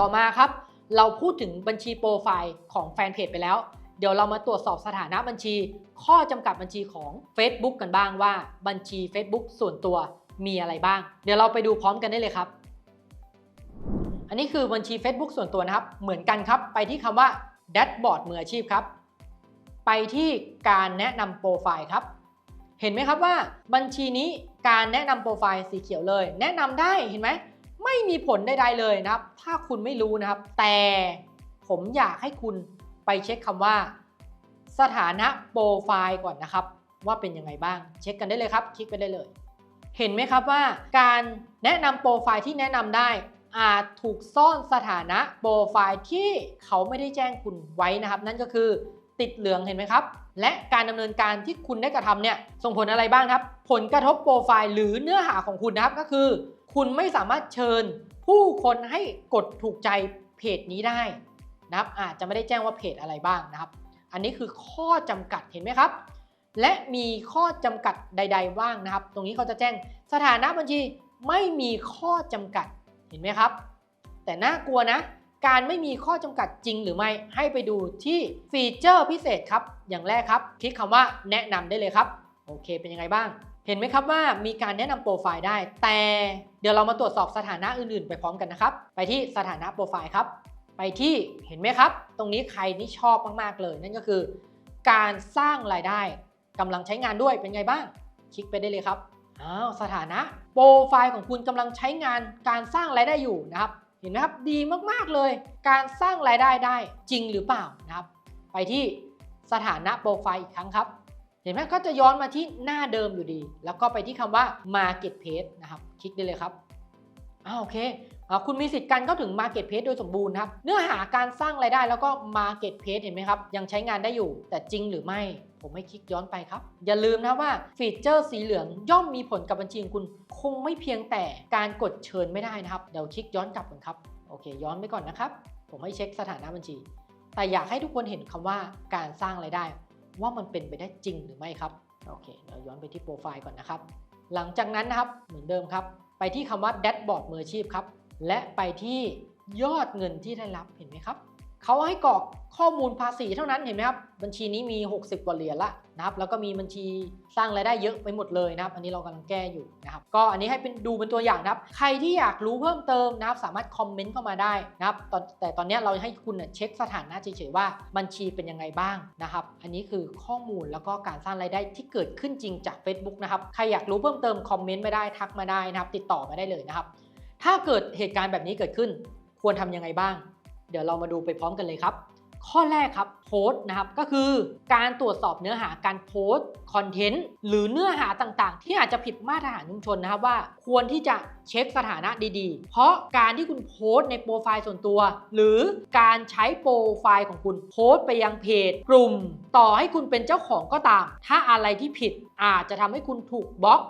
ต่อมาครับ เราพูดถึงบัญชีโปรไฟล์ของแฟนเพจไปแล้ว เดี๋ยวเรามาตรวจสอบสถานะบัญชี ข้อจำกัดบัญชีของ Facebook กันบ้างว่าบัญชี Facebook ส่วนตัวมีอะไรบ้าง เดี๋ยวเราไปดูพร้อมกันได้เลยครับ อันนี้คือบัญชี Facebook ส่วนตัวนะครับ เหมือนกันครับ ไปที่คำว่า Dashboard มืออาชีพครับ ไปที่การแนะนำโปรไฟล์ครับ เห็นไหมครับว่าบัญชีนี้การแนะนำโปรไฟล์สีเขียวเลย แนะนำได้เห็นไหม ไม่มีผลใดๆเลยนะครับ ถ้าคุณไม่รู้นะครับ แต่ผมอยากให้คุณไปเช็คคำว่า สถานะโปรไฟล์ก่อนนะครับ ว่าเป็นยังไงบ้าง เช็คกันได้เลยครับ คลิกไปได้เลย เห็นไหมครับว่า การแนะนำโปรไฟล์ที่แนะนำได้อาจถูกซ่อนสถานะโปรไฟล์ที่เขาไม่ได้แจ้งคุณไว้นะครับ นั่นก็คือติดเหลืองเห็นไหมครับ และการดำเนินการที่คุณได้กระทำเนี่ยส่งผลอะไรบ้างครับ ผลกระทบโปรไฟล์หรือเนื้อหาของคุณนะครับก็คือ คุณไม่สามารถเชิญผู้คนให้กดถูกใจเพจนี้ได้นะครับอาจจะไม่ได้แจ้งว่าเพจอะไรบ้างนะครับ อันนี้คือข้อจำกัดเห็นไหมครับ และมีข้อจำกัดใด ๆ บ้างนะครับ ตรงนี้เขาจะแจ้งสถานะบัญชีไม่มีข้อจำกัดเห็นไหมครับ แต่น่ากลัวนะ การไม่มีข้อจำกัดจริงหรือไม่ให้ไปดูที่ฟีเจอร์พิเศษครับ อย่างแรกครับ คลิกคำว่าแนะนำได้เลยครับ โอเคเป็นยังไงบ้าง เห็นไหมครับว่ามีการแนะนำโปรไฟล์ได้ แต่เดี๋ยวเรามาตรวจสอบสถานะอื่นๆ ไปพร้อมกันนะครับ ไปที่สถานะโปรไฟล์ครับ ไปที่เห็นไหมครับ ตรงนี้ใครนี่ชอบมากๆเลย นั่นก็คือ การสร้างรายได้กำลังใช้งานด้วยเป็นไงบ้าง คลิกไปได้เลยครับอ้าวสถานะโปรไฟล์ของคุณกำลังใช้งานการสร้างรายได้อยู่นะครับเห็นไหมครับดีมากๆเลย การสร้างรายได้ได้จริงหรือเปล่านะครับ ไปที่สถานะโปรไฟล์อีกครั้งครับ เห็นไหมก็จะย้อนมาที่หน้าเดิมอยู่ดี แล้วก็ไปที่คำว่า Market Page นะครับคลิกได้เลยครับอ้าวโอเคอคุณมีสิทธิ์การเข้าถึง Market Page โดยสมบูรณ์ครับ เนื้อหาการสร้างรายได้แล้วก็ Market Page เห็นไหมครับ ยังใช้งานได้อยู่ แต่จริงหรือไม่ ผมไม่คลิกย้อนไปครับ อย่าลืมนะว่าฟีเจอร์สีเหลืองย่อมมีผลกับบัญชีของคุณ คงไม่เพียงแต่การกดเชิญไม่ได้นะครับ เดี๋ยวคลิกย้อนกลับก่อนครับ โอเค ย้อนไปก่อนนะครับ ผมให้เช็คสถานะบัญชี แต่อยากให้ทุกคนเห็นคำว่าการสร้างรายได้ ว่ามันเป็นไปได้จริงหรือไม่ครับโอเคเรายวย้อนไปที่โปรไฟล์ก่อนนะครับ หลังจากนั้นนะครับเหมือนเดิมครับ ไปที่คำว่าแดชบอร์ดมืออาชีพครับ และไปที่ยอดเงินที่ได้รับเห็นไหมครับ เขาให้กรอกข้อมูลภาษีเท่านั้นเห็นไหมครับบัญชีนี้มี 60 กว่าเหรียญละนะครับแล้วก็มีบัญชีสร้างรายได้เยอะไปหมดเลยนะครับ อันนี้เรากำลังแก้อยู่นะครับ ก็อันนี้ให้เป็นดูเป็นตัวอย่างนะครับ ใครที่อยากรู้เพิ่มเติมนะครับ สามารถคอมเมนต์เข้ามาได้นะครับแต่ตอนนี้เราให้คุณเช็คสถานะเฉยๆว่าบัญชีเป็นยังไงบ้างนะครับ อันนี้คือข้อมูลแล้วก็การสร้างรายได้ที่เกิดขึ้นจริงจาก Facebook นะครับใครอยากรู้เพิ่มเติมคอมเมนต์ไม่ได้ทักมาได้นะครับ ติดต่อมาได้เลยนะครับ ถ้าเกิดเหตุการณ์แบบนี้เกิดขึ้น ควรทำยังไงบ้าง เดี๋ยวเรามาดูไปพร้อมกันเลยครับ ข้อแรกครับโพสนะครับก็คือการตรวจสอบเนื้อหาการโพสคอนเทนต์หรือเนื้อหาต่างๆ ที่อาจจะผิดมาตรฐานชุมชนนะครับว่า ควรที่จะเช็คสถานะดีๆ เพราะการที่คุณโพสในโปรไฟล์ส่วนตัว หรือการใช้โปรไฟล์ของคุณโพสไปยังเพจ กลุ่ม ต่อให้คุณเป็นเจ้าของก็ตาม ถ้าอะไรที่ผิดอาจจะทำให้คุณถูกบล็อก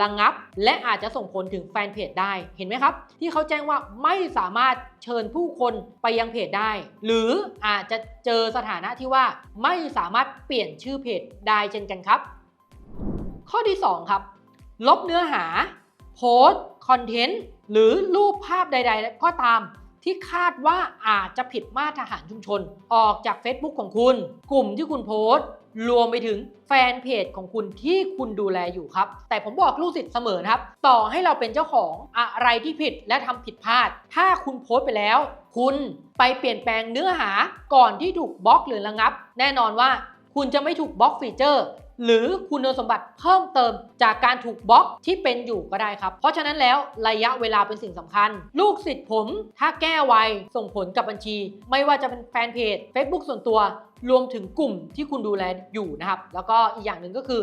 ระงับ และอาจจะส่งผลถึงแฟนเพจได้เห็นไหมครับ ที่เขาแจ้งว่าไม่สามารถเชิญผู้คนไปยังเพจได้ หรืออาจจะเจอสถานะที่ว่าไม่สามารถเปลี่ยนชื่อเพจได้เช่นกันครับ ข้อที่ 2 ครับ ลบเนื้อหา โพสต์คอนเทนต์หรือรูปภาพใด ๆ ก็ตาม ที่คาดว่าอาจจะผิดมาตรฐานชุมชน ออกจาก Facebook ของคุณ กลุ่มที่คุณโพสต์ รวมไปถึงแฟนเพจของคุณที่คุณดูแลอยู่ครับ แต่ผมบอกลูกศิษย์เสมอครับ ต่อให้เราเป็นเจ้าของอะไรที่ผิดและทำผิดพลาด ถ้าคุณโพสต์ไปแล้ว คุณไปเปลี่ยนแปลงเนื้อหาก่อนที่ถูกบล็อกหรือระงับ แน่นอนว่าคุณจะไม่ถูกบล็อกฟีเจอร์ หรือคุณสมบัติเพิ่มเติมจากการถูกบล็อกที่เป็นอยู่ก็ได้ครับ เพราะฉะนั้นแล้วระยะเวลาเป็นสิ่งสำคัญ ลูกศิษย์ผม ถ้าแก้ไวส่งผลกับบัญชี ไม่ว่าจะเป็นแฟนเพจ Facebook ส่วนตัวรวมถึงกลุ่มที่คุณดูแลอยู่นะครับ แล้วก็อีกอย่างหนึ่งก็คือ